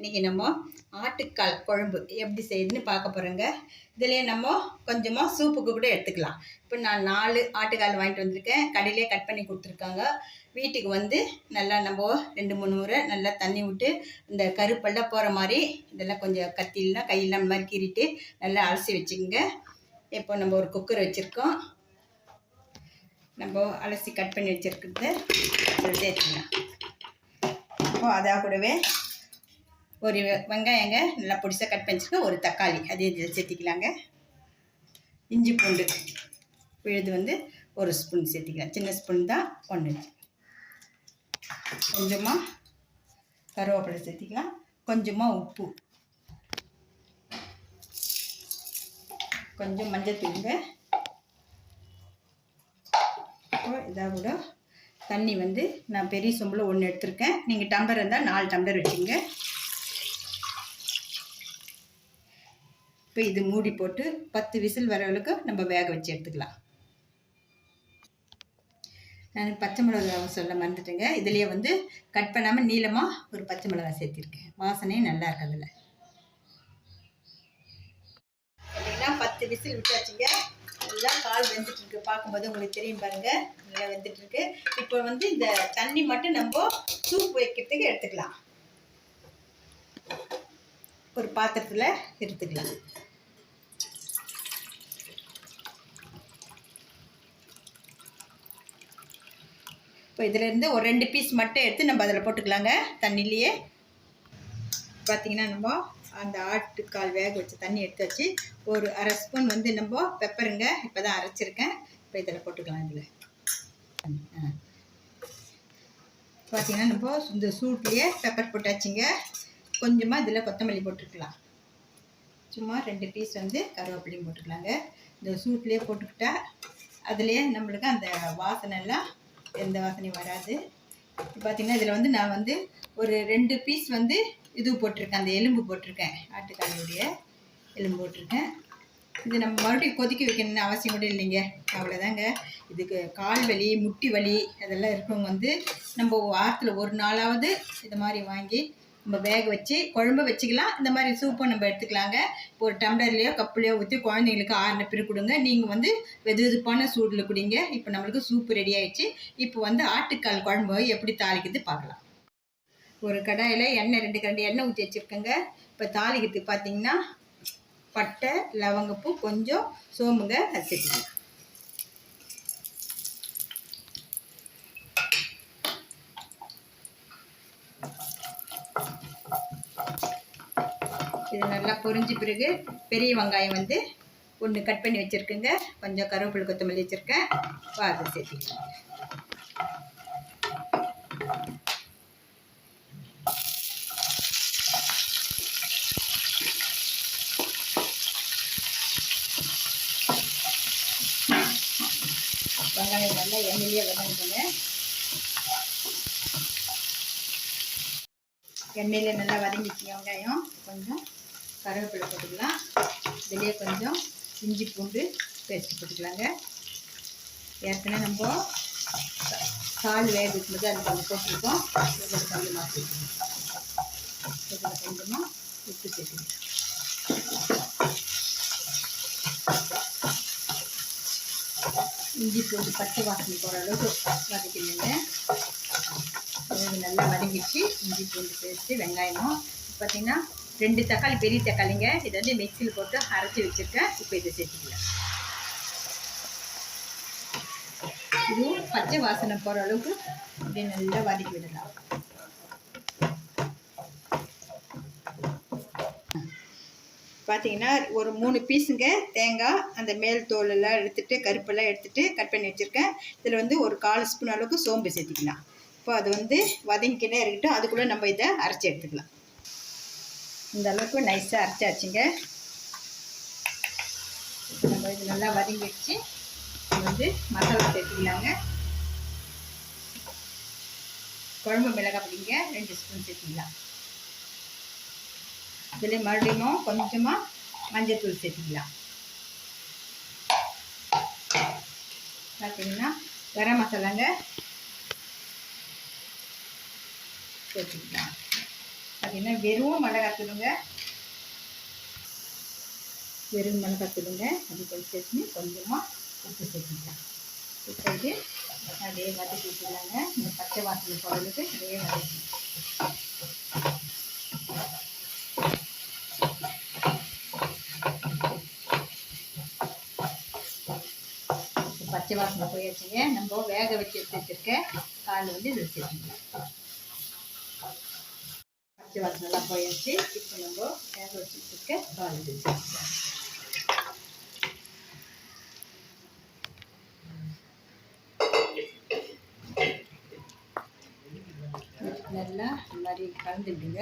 இன்றைக்கி நம்ம ஆட்டுக்கால் குழம்பு எப்படி செய்யுதுன்னு பார்க்க போகிறோங்க இதுலேயே நம்ம கொஞ்சமாக சூப்புக்கு கூட எடுத்துக்கலாம். இப்போ நான் நாலு ஆட்டுக்கால் வாங்கிட்டு வந்திருக்கேன். கடையிலே கட் பண்ணி கொடுத்துருக்காங்க. வீட்டுக்கு வந்து நல்லா நம்ம ரெண்டு மூணு முறை நல்லா தண்ணி விட்டு இந்த கருப்பெல்லாம் போகிற மாதிரி இதெல்லாம் கொஞ்சம் கத்திலாம் கையெல்லாம் இந்த மாதிரி கீறிட்டு நல்லா அலசி வச்சுக்கோங்க. இப்போ நம்ம ஒரு குக்கர் வச்சுருக்கோம். நம்ம அலசி கட் பண்ணி வச்சுருக்கிறது சேர்த்துக்கலாம். இப்போ அதாக கூடவே ஒரு வெங்காயங்க நல்லா பொடிசாக கட் பண்ணிச்சுக்க ஒரு தக்காளி. அதே இதில் சேர்த்திக்கலாங்க. இஞ்சி பூண்டு விழுது வந்து ஒரு ஸ்பூன் சேர்த்திக்கலாம். சின்ன ஸ்பூன் தான் ஒன்று கொஞ்சமாக கருவேப்பிலை சேர்த்திக்கலாம். கொஞ்சமாக உப்பு. கொஞ்சம் மஞ்சள் தூங்க இதாக கூட தண்ணி வந்து நான் பெரிய சொம்பில் ஒன்று எடுத்திருக்கேன். நீங்கள் டம்ளர் இருந்தால் நாலு டம்ளர் வச்சுங்க. இப்போ இது மூடி போட்டு பத்து விசில் வர அளவுக்கு நம்ம வேக வச்சு எடுத்துக்கலாம். நான் பச்சை மிளகாய் சொல்ல மறந்துட்டேங்க. இதுலேயே வந்து கட் பண்ணாமல் நீளமாக ஒரு பச்சை மிளகாய் சேர்த்திருக்கேன். வாசனையும் நல்லா இருக்கு அதில் இல்லைங்களா பத்து விசில் விட்டாச்சுங்க. நல்லா கால் வெந்துட்டு இருக்கு பார்க்கும்போது உங்களுக்கு தெரியும் பாருங்க. நல்லா வெந்துட்டு இருக்கு இப்போ வந்து இந்த தண்ணி மட்டும் நம்ம சூப் வைக்கிறதுக்கு எடுத்துக்கலாம். ஒரு பாத்திரத்தில் எடுத்துக்கலாம். இப்போ இதிலேருந்து ஒரு ரெண்டு பீஸ் மட்டும் எடுத்து நம்ம அதில் போட்டுக்கலாங்க. தண்ணிலேயே பார்த்தீங்கன்னா நம்ம அந்த ஆட்டுக்கால் வேக வச்ச தண்ணி எடுத்து வச்சு ஒரு அரை ஸ்பூன் வந்து நம்ம பெப்பருங்க இப்போ தான் அரைச்சிருக்கேன். இப்போ இதில் போட்டுக்கலாம் இதில். பார்த்தீங்கன்னா நம்ம இந்த சூட்லேயே பெப்பர் போட்டாச்சுங்க. கொஞ்சமாக இதில் கொத்தமல்லி போட்டுக்கலாம். சும்மா ரெண்டு பீஸ் வந்து கருவேப்பிலையும் போட்டுக்கலாங்க. இந்த சூட்லேயே போட்டுக்கிட்டால் அதுலேயே நம்மளுக்கு அந்த வாசனை எல்லாம் எந்த வாசனையும் வராது. பார்த்தீங்கன்னா இதில் வந்து நான் வந்து ஒரு ரெண்டு பீஸ் வந்து இது போட்டிருக்கேன். அந்த எலும்பு போட்டிருக்கேன். ஆட்டுக்காலையுடைய எலும்பு போட்டிருக்கேன். இது நம்ம மறுபடியும் கொதிக்க வைக்கணும்னு அவசியம் கூட இல்லைங்க. அவ்வளோதாங்க இதுக்கு கால் வலி முட்டி வலி அதெல்லாம் இருக்கவங்க வந்து நம்ம வாரத்தில் ஒரு நாளாவது இது மாதிரி வாங்கி நம்ம வேக வச்சு குழம்பு வச்சுக்கலாம். இந்த மாதிரி சூப்பும் நம்ம எடுத்துக்கலாங்க. இப்போ ஒரு டம்ளர்லேயோ கப்புலையோ ஊற்றி குழந்தைங்களுக்கு ஆறின பிறகு கொடுங்க. நீங்கள் வந்து வெது வெதுப்பான சூடில் குடிங்க. இப்போ நம்மளுக்கு சூப்பு ரெடி ஆயிடுச்சு. இப்போ வந்து ஆட்டுக்கால் குழம்பு எப்படி தாளிக்கிறது பார்க்கலாம். ஒரு கடாயில் எண்ணெய் ரெண்டு கரண்டி எண்ணெய் ஊற்றி வச்சுருக்கேங்க. இப்போ தாளிக்கிறதுக்கு பார்த்தீங்கன்னா பட்டை லவங்கப்பூ கொஞ்சம் சோம்புங்க வச்சுக்கோங்க இது நல்லா பொரிஞ்ச பிறகு பெரிய வெங்காயம் வந்து ஒன்று கட் பண்ணி வச்சுருக்குங்க. கொஞ்சம் கருவேப்பிலை கொத்தமல்லி வச்சுருக்கேன். அதை சேர்த்துக்கலாம். வெங்காயம் நல்லா எண்ணெயிலே வதங்கிக்கோங்க எண்ணெயில் நல்லா வதங்கிச்சுங்க வெங்காயம். கொஞ்சம் கருவேப்பிலை போட்டுக்கலாம். இதுலேயே கொஞ்சம் இஞ்சி பூண்டு பேஸ்ட் போட்டுக்கலாங்க. ஏற்கனவே நம்ம கால் வேகத்துக்கு அது கொஞ்சம் போட்டிருக்கோம். இதில் கொஞ்சமாக சேர்த்துக்கணும் இதில் கொஞ்சமாக உப்பு சேர்த்துக்கணும் இஞ்சி பூண்டு பச்சை வாசனை போகிற அளவுக்கு வதக்கிடுங்க நல்லா வதங்கிச்சு இஞ்சி பூண்டு பேஸ்ட்டு வெங்காயமும். பார்த்தீங்கன்னா ரெண்டு தக்காளி பெரிய தக்காளிங்க. இதை வந்து மிக்சியில் போட்டு அரைச்சி வச்சுருக்கேன். இப்போ இதை சேர்த்துக்கலாம். இதுவும் பச்சை வாசனை போகிற அளவுக்கு அப்படியே நல்லா வதக்கி விடலாம். பார்த்தீங்கன்னா ஒரு மூணு பீஸுங்க தேங்காய் அந்த மேல் தோலெல்லாம் எடுத்துகிட்டு கருப்பெல்லாம் எடுத்துகிட்டு கட் பண்ணி வச்சுருக்கேன். இதில் வந்து ஒரு கால் ஸ்பூன் அளவுக்கு சோம்பு சேர்த்திக்கலாம். இப்போ அது வந்து வதங்கிக்கிட்டே இருக்கட்டும். அதுக்குள்ளே நம்ம இதை அரைச்சி எடுத்துக்கலாம். இந்த அளவுக்கு நைஸாக அரைச்சாச்சுங்க. நம்ம இது நல்லா வதங்கி வச்சு வந்து மசாலா சேர்த்துக்கலாங்க. குழம்பு மிளகாய் பிடிங்க ரெண்டு ஸ்பூன் சேர்த்துக்கலாம். இதில் மறுபடியும் கொஞ்சமாக மஞ்சள்தூள் சேர்த்துக்கலாம். பார்த்தீங்கன்னா கரம் மசாலாங்க சேர்த்துக்கலாம். பார்த்தீங்கன்னா வெறும் மிளகாத்தூளுங்க வெறும் மிளகாத்தூளுங்க அது கொஞ்சம் சேர்த்து கொஞ்சமாக உப்பு சேர்த்துக்கலாம். இப்போ இது அதே வதக்கி விட்டுலாங்க இந்த பச்சை வாசனை போடுறதுக்கு அதே வதக்கி பச்சை வாசனை போயாச்சுங்க. நம்ம வேக வச்சு எடுத்து வச்சிருக்க கால் வந்து இதில் சேர்த்துக்கலாம். பச்சை வாசனைலாம் போயாச்சு இப்போ நம்ம வேக வச்சுட்டு வச்சிருக்க நல்லா இந்த மாதிரி கலந்துடுங்க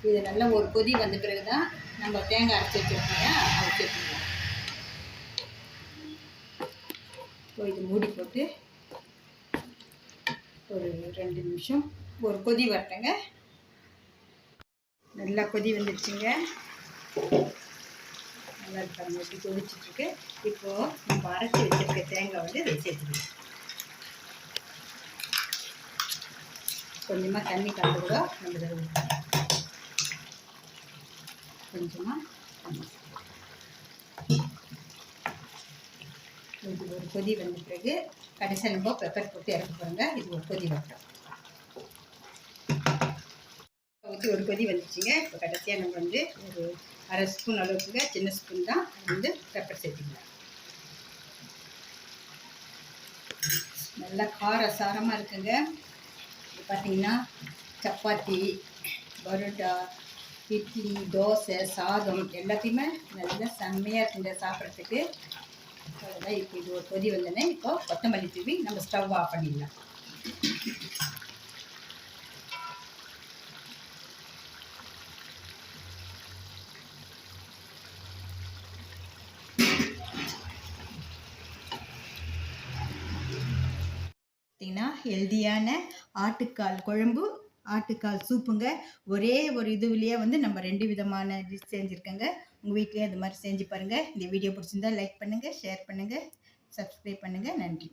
இது நல்லா ஒரு கொதி வந்த பிறகு தான் நம்ம தேங்காய் அரைச்சி வச்சுருக்கோம் அரைச்சி வச்சுருக்கோம். இப்போ இது மூடி போட்டு ஒரு ரெண்டு நிமிஷம் ஒரு கொதி வரட்டுங்க. நல்லா கொதி வந்துடுச்சுங்க. நல்லா இருக்காங்க இப்படி கொதிச்சுட்ருக்கு. இப்போது நம்ம அரைச்சி வச்சுருக்க தேங்காய் வந்து இதை சேர்த்துக்கலாம் கொஞ்சமாக தண்ணி கலந்துக்கூட நம்ம இதை ஊற்றலாம் கொஞ்சமாக கொஞ்சம் இது ஒரு கொதி வந்த பிறகு கடைசியாக நம்ம பெப்பர் போட்டு இறக்க போகிறோங்க இது ஒரு கொதி வரட்டும். ஊற்றி ஒரு கொதி வந்துச்சுங்க. இப்போ கடைசியாக நம்ம வந்து ஒரு அரை ஸ்பூன் அளவுக்குங்க சின்ன ஸ்பூன் தான் வந்து பெப்பர் சேர்த்துக்கலாம். நல்லா கார சாரமாக இருக்குங்க. பார்த்தீங்கன்னா சப்பாத்தி பரோட்டா இட்லி தோசை சாதம் எல்லாத்தையுமே நல்லா செம்மையாக இருக்குங்க சாப்பிட்றதுக்கு. அவ்வளோதான் இப்போ இது ஒரு கொதி வந்தோடனே இப்போ கொத்தமல்லி தூவி நம்ம ஸ்டவ் ஆஃப் பண்ணிடலாம் பார்த்தீங்கன்னா ஹெல்தியான ஆட்டுக்கால் குழம்பு ஆட்டுக்கால் சூப்புங்க. ஒரே ஒரு இதுவிலேயே வந்து நம்ம ரெண்டு விதமான டிஷ் செஞ்சுருக்கேங்க. உங்கள் வீட்லேயே அது மாதிரி செஞ்சு பாருங்கள் இந்த வீடியோ பிடிச்சிருந்தா லைக் பண்ணுங்கள் ஷேர் பண்ணுங்கள் சப்ஸ்கிரைப் பண்ணுங்கள் நன்றி.